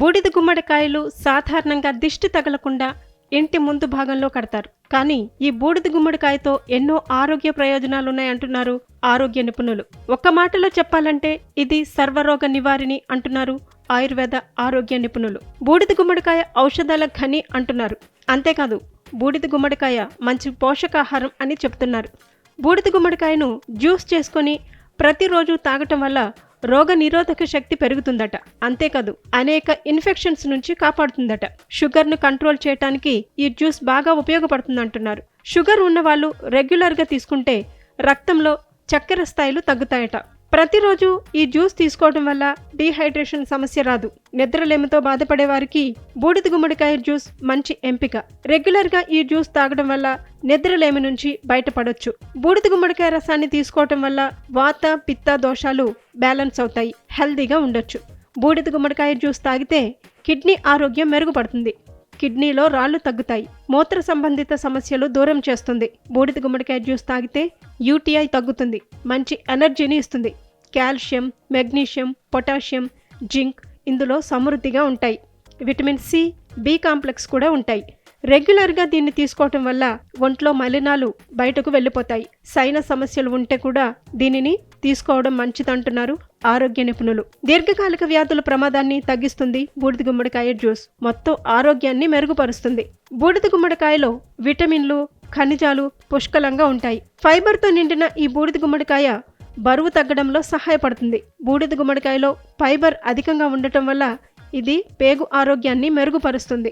బూడిద గుమ్మడికాయలు సాధారణంగా దిష్టి తగలకుండా ఇంటి ముందు భాగంలో కడతారు. కానీ ఈ బూడిద గుమ్మడికాయతో ఎన్నో ఆరోగ్య ప్రయోజనాలున్నాయంటున్నారు ఆరోగ్య నిపుణులు. ఒక్క మాటలో చెప్పాలంటే ఇది సర్వరోగ నివారిణి అంటున్నారు ఆయుర్వేద ఆరోగ్య నిపుణులు. బూడిద గుమ్మడికాయ ఔషధాల ఖని అంటున్నారు. అంతేకాదు బూడిద గుమ్మడికాయ మంచి పోషకాహారం అని చెప్తున్నారు బూడిద గుమ్మడికాయను జ్యూస్ చేసుకొని ప్రతిరోజు తాగటం వల్ల రోగ నిరోధక శక్తి పెరుగుతుందట. అంతేకాదు అనేక ఇన్ఫెక్షన్స్ నుంచి కాపాడుతుందట. షుగర్ను కంట్రోల్ చేయటానికి ఈ జ్యూస్ బాగా ఉపయోగపడుతుందంటున్నారు. షుగర్ ఉన్న వాళ్ళు రెగ్యులర్గా తీసుకుంటే రక్తంలో చక్కెర స్థాయిలు తగ్గుతాయట. ప్రతిరోజు ఈ జ్యూస్ తీసుకోవడం వల్ల డీహైడ్రేషన్ సమస్య రాదు. నిద్రలేమితో బాధపడే వారికి బూడిద గుమ్మడికాయ జ్యూస్ మంచి ఎంపిక. రెగ్యులర్గా ఈ జ్యూస్ తాగడం వల్ల నిద్రలేమి నుంచి బయటపడొచ్చు. బూడిద గుమ్మడికాయ రసాన్ని తీసుకోవటం వల్ల వాత పిత్త దోషాలు బ్యాలెన్స్ అవుతాయి. హెల్దీగా ఉండొచ్చు. బూడిద గుమ్మడికాయ జ్యూస్ తాగితే కిడ్నీ ఆరోగ్యం మెరుగుపడుతుంది. కిడ్నీలో రాళ్ళు తగ్గుతాయి. మూత్ర సంబంధిత సమస్యలు దూరం చేస్తుంది. బూడిద గుమ్మడికాయ జ్యూస్ తాగితే యూటీఐ తగ్గుతుంది. మంచి ఎనర్జీని ఇస్తుంది. కాల్షియం మెగ్నీషియం పొటాషియం జింక్ ఇందులో సమృద్ధిగా ఉంటాయి. విటమిన్ సి బి కాంప్లెక్స్ కూడా ఉంటాయి. రెగ్యులర్గా దీన్ని తీసుకోవటం వల్ల ఒంట్లో మలినాలు బయటకు వెళ్ళిపోతాయి. సైన సమస్యలు ఉంటే కూడా దీనిని తీసుకోవడం మంచిదంటున్నారు ఆరోగ్య నిపుణులు. దీర్ఘకాలిక వ్యాధుల ప్రమాదాన్ని తగ్గిస్తుంది బూడిద గుమ్మడికాయ జ్యూస్. మొత్తం ఆరోగ్యాన్ని మెరుగుపరుస్తుంది. బూడిద గుమ్మడికాయలో విటమిన్లు ఖనిజాలు పుష్కలంగా ఉంటాయి. ఫైబర్తో నిండిన ఈ బూడిద గుమ్మడికాయ బరువు తగ్గడంలో సహాయపడుతుంది. బూడిద గుమ్మడికాయలో ఫైబర్ అధికంగా ఉండటం వల్ల ఇది పేగు ఆరోగ్యాన్ని మెరుగుపరుస్తుంది.